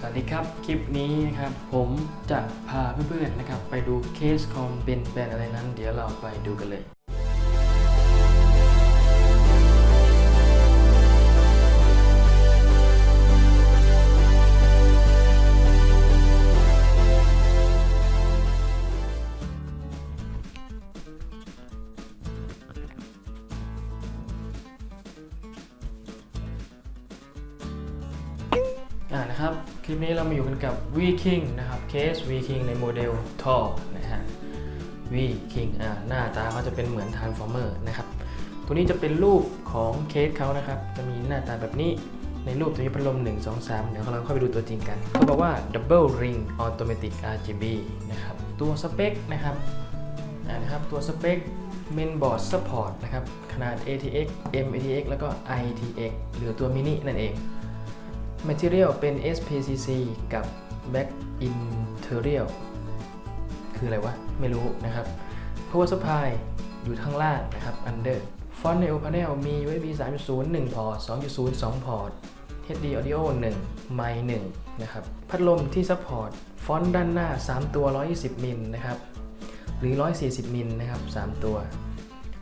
สวัสดีครับ คลิปนี้นะครับผมจะพาเพื่อนๆนะครับ ไปดูเคสคอมเป็นแบรนด์อะไรนั้น เดี๋ยวเราไปดูกันเลย อ่านะครับ คลิปนี้เรามาอยู่กันกับ V King นะครับเคส V King ในโมเดลทอนะฮะ V King อ่าหน้าตาเขาจะเป็นเหมือน Transformer นะครับ ตัวนี้จะเป็นรูปของเคสเขานะครับ จะมีหน้าตาแบบนี้ในรูปจะมีพัดลม 1 2 3 เดี๋ยวเราเข้าไปดูตัวจริงกันเขาบอกว่า Double Ring Automatic RGB นะครับ ตัวสเปคนะครับอ่านะครับ ตัวสเปค Mainboard Support นะครับ ขนาด ATX MATX แล้วก็ ITX หรือตัวมินินั่นเอง Material เป็น SPCC กับ Back Interior คืออะไรวะ ไม่รู้นะครับ Power Supply อยู่ข้างล่างนะครับ Under Font Neo Panel มี USB 3.0 1 พอร์ต 2.0 2 พอร์ต HD Audio 1 ไมค์1นะครับ พัดลมที่ Support ฟอนต์ด้านหน้า 3 ตัว 120 มิลนะครับ หรือ 140 มิลนะครับ 3 ตัว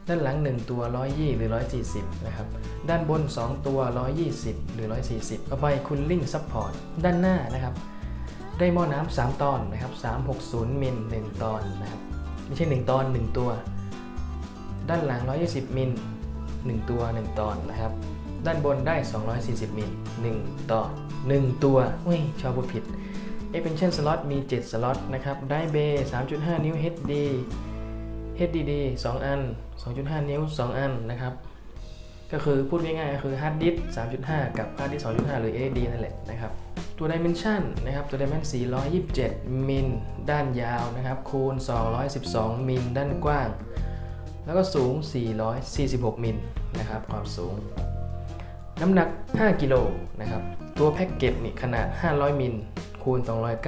ด้านหลัง 1 ตัว 120 หรือ 140 นะครับ ด้านบน 2 ตัว 120 หรือ 140เอาไปคุณลิงซัพพอร์ต ด้านหน้านะครับ ได้หม้อน้ำ3ตอนนะครับ 360 มิล 1 ตอนนะครับ ไม่ใช่ 1 ตอน 1 ตัว ด้านหลัง 120 มิล 1 ตัว 1 ตอนนะครับ ด้านบนได้ 240 มิล 1 ตอน 1 ตัวเฮ้ย ชอบพูดผิด Expansion slot มี 7 สล็อตนะครับ ได้เบย์3.5 นิ้ว HD HDD 2 อัน 2.5 นิ้ว 2 อันนะครับ ก็คือพูดง่ายๆก็คือฮาร์ดดิส3.5 กับฮาร์ดดิส2.5 หรือ SSD นั่นแหละนะครับ ตัว Dimension นะครับ ตัว Dimension 427 มิลด้านยาวนะครับ คูณ 212 มิลด้านกว้าง แล้วก็สูง 446 มิลนะครับ ความสูง น้ำหนัก 5 กิโลนะครับ ตัวแพ็กเกจนี่ขนาด 500 มิลคูณ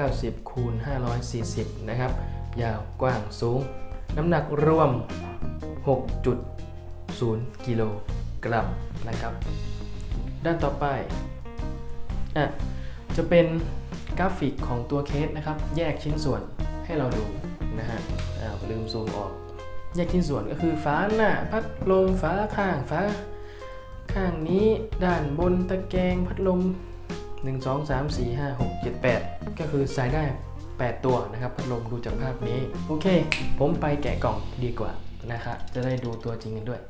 290 คูณ 540 นะครับ ยาวกว้างสูง น้ำหนักรวม 6.0 กิโลกรัมนะครับ ด้านต่อไปอะจะเป็นกราฟิกของตัวเคสนะครับ แยกชิ้นส่วนให้เราดูนะฮะอ้าวลืมซูมออก แยกชิ้นส่วนก็คือฝาหน้าพัดลมฝาข้างฝาข้างนี้ด้านบนตะแกรงพัดลม 1 2 3 4 5 6 7 8 ก็คือใส่ได้ 8 ตัวนะครับพัดลมดูจากภาพนี้ โอเค ผมไปแกะกล่องดีกว่านะครับจะได้ดูตัวจริงกันด้วย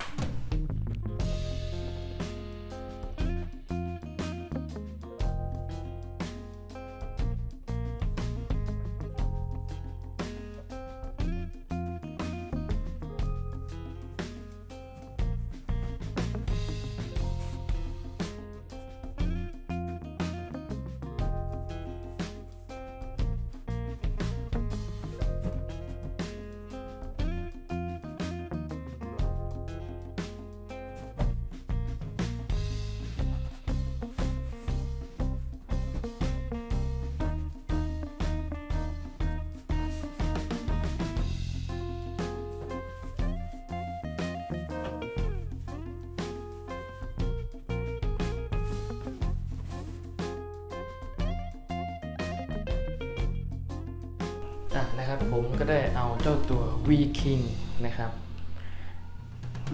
อะนะครับผมก็ได้เอาเจ้าตัว V King นะครับ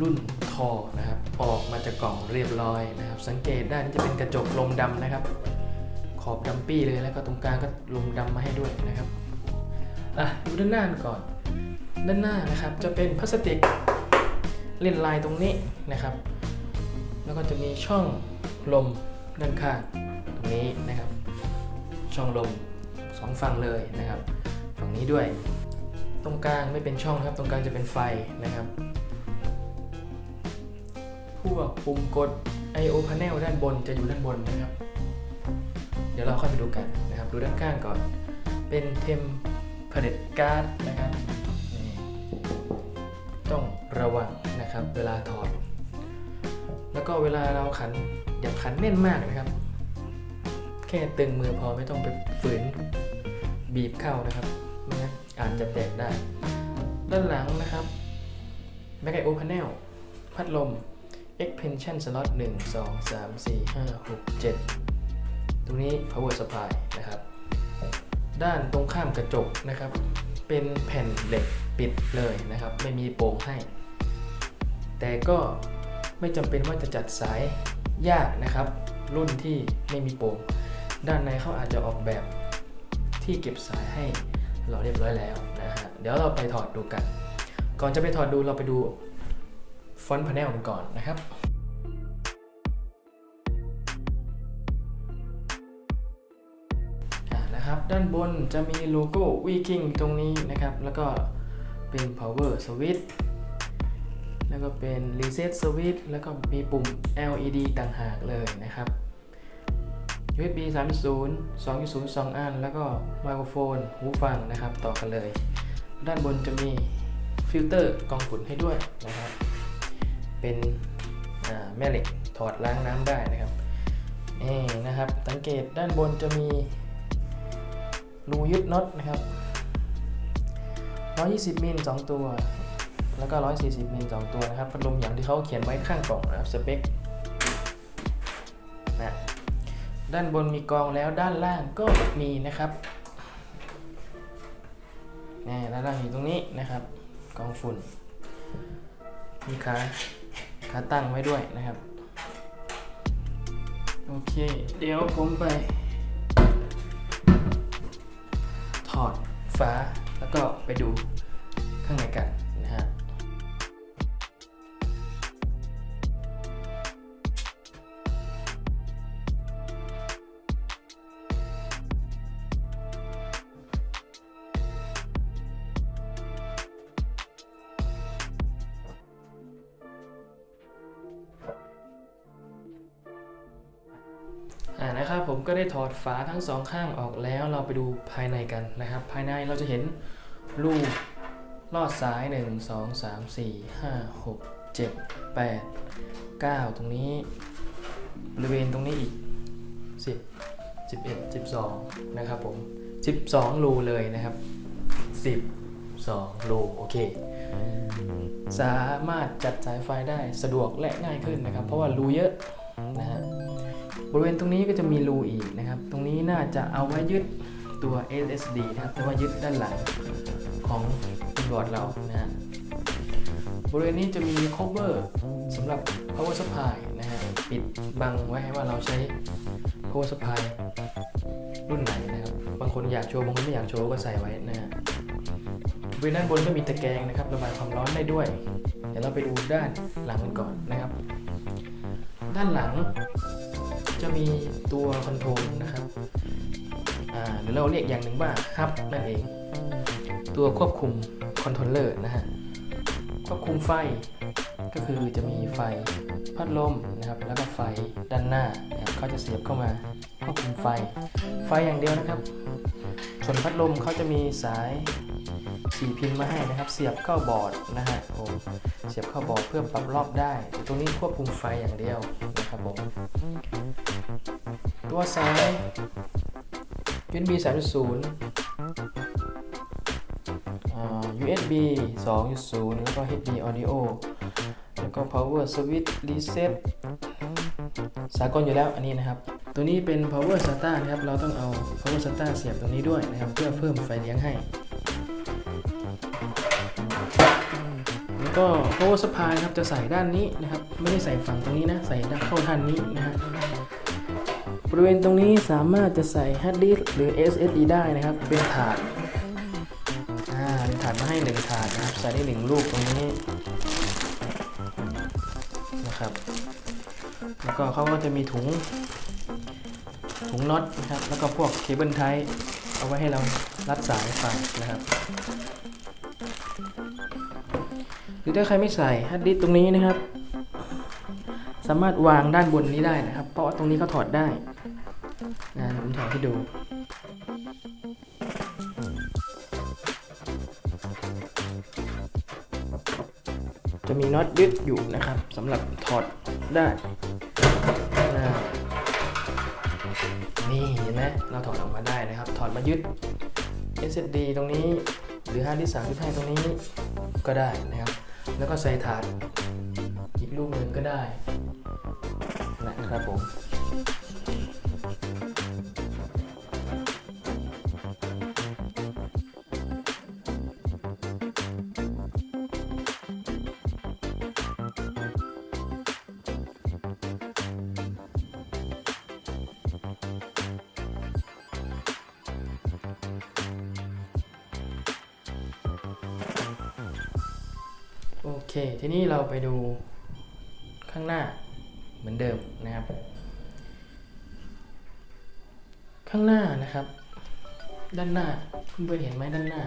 รุ่นทอนะครับ ออกมาจากกล่องเรียบร้อยนะครับ สังเกตได้นี่จะเป็นกระจกลมดำนะครับ ขอบดำปี้เลยแล้วก็ตรงกลางก็ลมดำมาให้ด้วยนะครับอะดูด้านหน้าก่อน ด้านหน้านะครับจะเป็นพลาสติกเล่นลายตรงนี้นะครับ แล้วก็จะมีช่องลมด้านข้างตรงนี้นะครับ ช่องลมสองฝั่งเลยนะครับ นี้ด้วย ตรงกลางไม่เป็นช่องครับ ตรงกลางจะเป็นไฟนะครับ พวกปุ่มกด I/O panel ด้านบนจะอยู่ด้านบนนะครับ เดี๋ยวเราค่อยไปดูกันนะครับ ดูด้านข้างก่อน เป็นเทมเพลตการ์ดนะครับต้องระวังนะครับเวลาถอด แล้วก็เวลาเราขันอย่าขันแน่นมากนะครับ แค่ตึงมือพอไม่ต้องไปฝืนบีบเข้านะครับ อาจจะแตกได้ ด้านหลังนะครับ Back I/O Panel พัดลม Expansion Slot 1 2 3 4 5 6 7 ตรงนี้ power supply นะครับ ด้านตรงข้ามกระจกนะครับ เป็นแผ่นเหล็กปิดเลยนะครับ ไม่มีโป่งให้ แต่ก็ไม่จำเป็นว่าจะจัดสายยากนะครับ รุ่นที่ไม่มีโป่งด้านในเขาอาจจะออกแบบที่เก็บสายให้ เราเรียบร้อยแล้วนะฮะ เดี๋ยวเราไปถอดดูกัน ก่อนจะไปถอดดูเราไปดูฟอนต์พาเนลกันก่อนนะครับนะครับ ด้านบนจะมีโลโก้ Viking ตรงนี้นะครับ แล้วก็เป็น power switch แล้วก็เป็น reset switch แล้วก็มีปุ่ม LED ต่างหากเลยนะครับ USB 3.0 2.0 2 อัน แล้วก็ไมโครโฟน หูฟังนะครับ ต่อกันเลย ด้านบนจะมีฟิลเตอร์กรองฝุ่นให้ด้วยนะครับ เป็นแม่เหล็กถอดล้างน้ำได้นะครับนี่นะครับ สังเกตด้านบนจะมีรูยึดน็อตนะครับ 120มิล2ตัว แล้วก็ 140มิล2ตัวนะครับ พัดลมอย่างที่เขาเขียนไว้ข้างกล่องนะครับ สเปค ด้านบนมีกองแล้วด้านล่างก็มีนะครับนี่ด้านล่างอยู่ตรงนี้นะครับ กองฝุ่น มีขาขาตั้งไว้ด้วยนะครับ โอเค เดี๋ยวผมไป ถอดฝาแล้วก็ไปดูข้างในกัน ผมก็ได้ถอดฝาทั้งสองข้างออกแล้วเราไปดูภายในกันนะครับ ภายในเราจะเห็นรูลอดซ้าย 1 2 3 4 5 6 7 8 9 ตรงนี้ บริเวณตรงนี้อีก 10 11 12 นะครับผม 12 รูเลยนะครับ12รู โอเค สามารถจัดสายไฟได้สะดวกและง่ายขึ้นนะครับ เพราะว่ารูเยอะนะฮะ บริเวณตรงนี้ก็จะมีรูอีกนะครับ ตรงนี้น่าจะเอาไว้ยึดตัว SSD นะครับแต่ว่ายึดด้านหลังของคีย์บอร์ดเรานะฮะบริเวณนี้จะมี cover สำหรับ power supply นะฮะปิดบังไว้ให้ว่าเราใช้ power supply รุ่นไหนนะครับบางคนอยากโชว์บางคนไม่อยากโชว์ก็ใส่ไว้นะฮะบริเวณด้านบนก็มีตะแกรงนะครับระบายความร้อนได้ด้วย เดี๋ยวเราไปดูด้านหลังกันก่อนนะครับ ด้านหลัง จะมีตัวคอนโทรลนะครับอ่าหรือเราเรียกอย่างหนึ่งว่าฮับนั่นเอง ตัวควบคุมคอนโทรลเลอร์นะฮะควบคุมไฟก็คือจะมีไฟพัดลมนะครับแล้วก็ไฟด้านหน้าเขาจะเสียบเข้ามาควบคุมไฟ ไฟอย่างเดียวนะครับ ส่วนพัดลมเขาจะมีสาย สี่พินมาให้นะครับ เสียบเข้าบอร์ดนะฮะผมเสียบเข้าบอร์ดเพื่อปรับรอบได้ ตรงนี้ควบคุมไฟอย่างเดียวนะครับผมตัวซ้าย USB 3.0 USB 2.0 แล้วก็ HD Audio แล้วก็ Power Switch Reset สากลอยู่แล้วอันนี้นะครับ ตัวนี้เป็น Power SATA นะครับ เราต้องเอา Power SATA เสียบตรงนี้ด้วยนะครับ เพื่อเพิ่มไฟเลี้ยงให้ ก็ power supply ครับจะใส่ด้านนี้นะครับ ไม่ได้ใส่ฝั่งตรงนี้นะ ใส่ด้านเข้าด้านนี้นะฮะบริเวณตรงนี้สามารถจะใส่ hard disk หรือ SSD ได้นะครับ เป็นถาดอ่าเป็นถาดมาให้หนึ่งถาดนะครับ ใส่ได้หนึ่งลูกตรงนี้นะครับ แล้วก็เขาก็จะมีถุง ถุงน็อตนะครับ แล้วก็พวกเคเบิลไทเอาไว้ให้เรารัดสายไฟนะครับ หรือถ้าใครไม่ใส่ฮัดดิสตรงนี้นะครับ สามารถวางด้านบนนี้ได้นะครับ เพราะว่าตรงนี้เขาถอดได้นะผมถอดให้ดูจะมีน็อตยึดอยู่นะครับสำหรับถอดได้น,นี่เห็นไหมเราถอดออกมาได้นะครับ ถอดมายึด SSD ตรงนี้ หรือฮาร์ดดิสก์35ตรงนี้ก็ได้นะครับ แล้วก็ใส่ถาดอีกลูกหนึ่งก็ได้นะครับผม เค ทีนี้เราไปดูข้างหน้าเหมือนเดิมนะครับ ข้างหน้านะครับ ด้านหน้าเพื่อนเห็นไหมด้านหน้า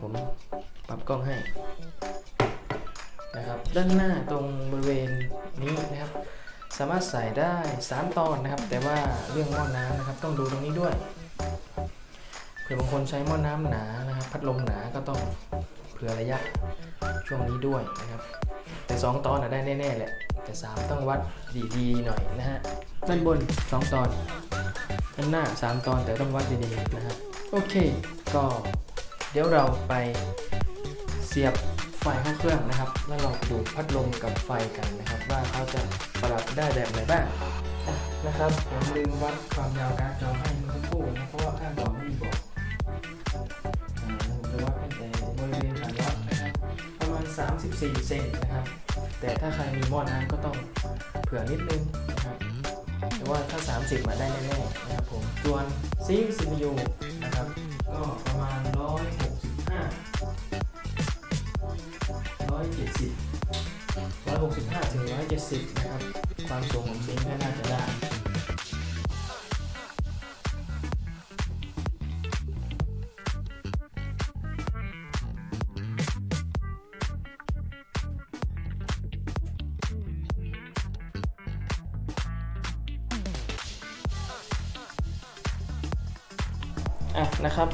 ผมปรับกล้องให้นะครับด้านหน้าตรงบริเวณนี้นะครับ สามารถใส่ได้ 3 ตอนนะครับ แต่ว่าเรื่องหม้อน้ำนะครับต้องดูตรงนี้ด้วยเผื่อบางคนใช้หม้อน้ำหนานะครับ พัดลมหนาก็ต้อง เผื่อระยะช่วงนี้ด้วยนะครับ แต่ 2 ตอนอะได้แน่ๆแหละ แต่ 3 ต้องวัดดีๆหน่อยนะฮะด้านบน 2 ตอนด้านหน้า 3 ตอนแต่ต้องวัดดีๆนะฮะโอเค ก็เดี๋ยวเราไปเสียบไฟเข้าเครื่องนะครับ แล้วเราดูพัดลมกับไฟกันนะครับ ว่าเขาจะปรับได้แบบไหนบ้างนะครับผมลืมวัดความยาวการจอให้เมื่อสักครู่นะเพราะว่าข้างกล่องไม่มีบอก 4เซนนะครับ แต่ถ้าใครมีหม้อน้ำก็ต้องเผื่อนิดนึงนะครับแต่ว่าถ้า 30มาได้แน่ๆนะครับผมส่วนซิงค์ CPU นะครับก็ประมาณ 165 170 165ถึง170 นะครับ ความสูงของซิงค์ก็น่าจะได้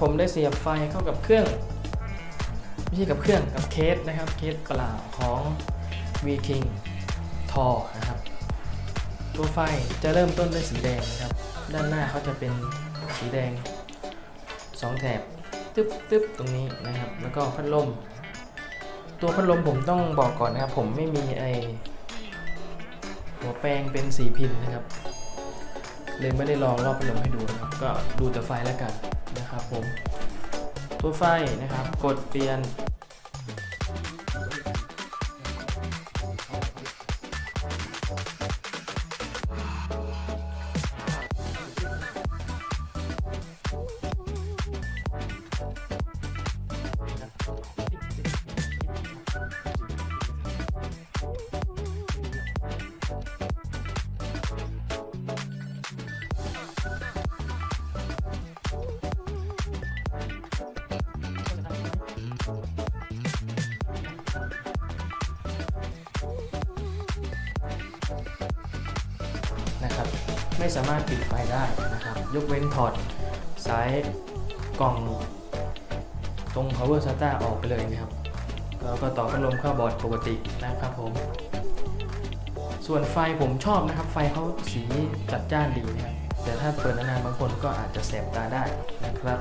ผมได้เสียบไฟเข้ากับเครื่องไม่ใช่กับเครื่องกับเคสนะครับเคสเปล่าวของ V King ทอนะครับ ตัวไฟจะเริ่มต้นด้วยสีแดงนะครับ ด้านหน้าเขาจะเป็นสีแดง2แถบตึ๊บตึ๊บตรงนี้นะครับ แล้วก็พัดลม ตัวพัดลมผมต้องบอกก่อนนะครับ ผมไม่มีไอหัวแปลงเป็นสีพินนะครับ เลยไม่ได้ลองรอบพัดลมให้ดูนะครับ ก็ดูแต่ไฟแล้วกัน นะครับผมตัวไฟนะครับ กดเปลี่ยน ไม่สามารถปิดไฟได้นะครับ ยกเว้นถอดสายกล่องตรง power SATA ออกไปเลยนะครับ แล้วก็ต่อพัดลมเข้าบอร์ดปกตินะครับผม ส่วนไฟผมชอบนะครับ ไฟเขาสีจัดจ้านดีนะครับ แต่ถ้าเปิดนานๆบางคนก็อาจจะแสบตาได้นะครับ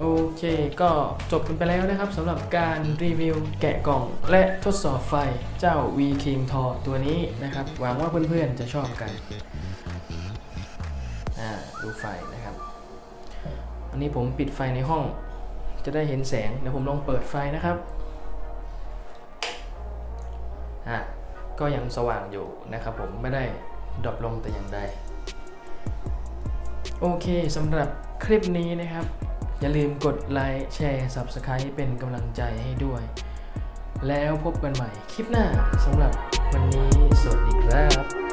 โอเค ก็จบกันไปแล้วนะครับสำหรับการรีวิวแกะกล่อง และทดสอบไฟเจ้า V King t o ตัวนี้นะครับ หวังว่าเพื่อนๆจะชอบกัน อ่าดูไฟนะครับ อันนี้ผมปิดไฟในห้อง จะได้เห็นแสงเดี๋ยวผมลองเปิดไฟนะครับอ่าก็ยังสว่างอยู่นะครับผมไม่ได้ดรอปลงแต่อย่างใดโอเคสำหรับคลิปนี้นะครับ อย่าลืมกดไลค์แชร์ Subscribe เป็นกำลังใจให้ด้วย แล้วพบกันใหม่คลิปหน้าสำหรับวันนี้สวัสดีครับ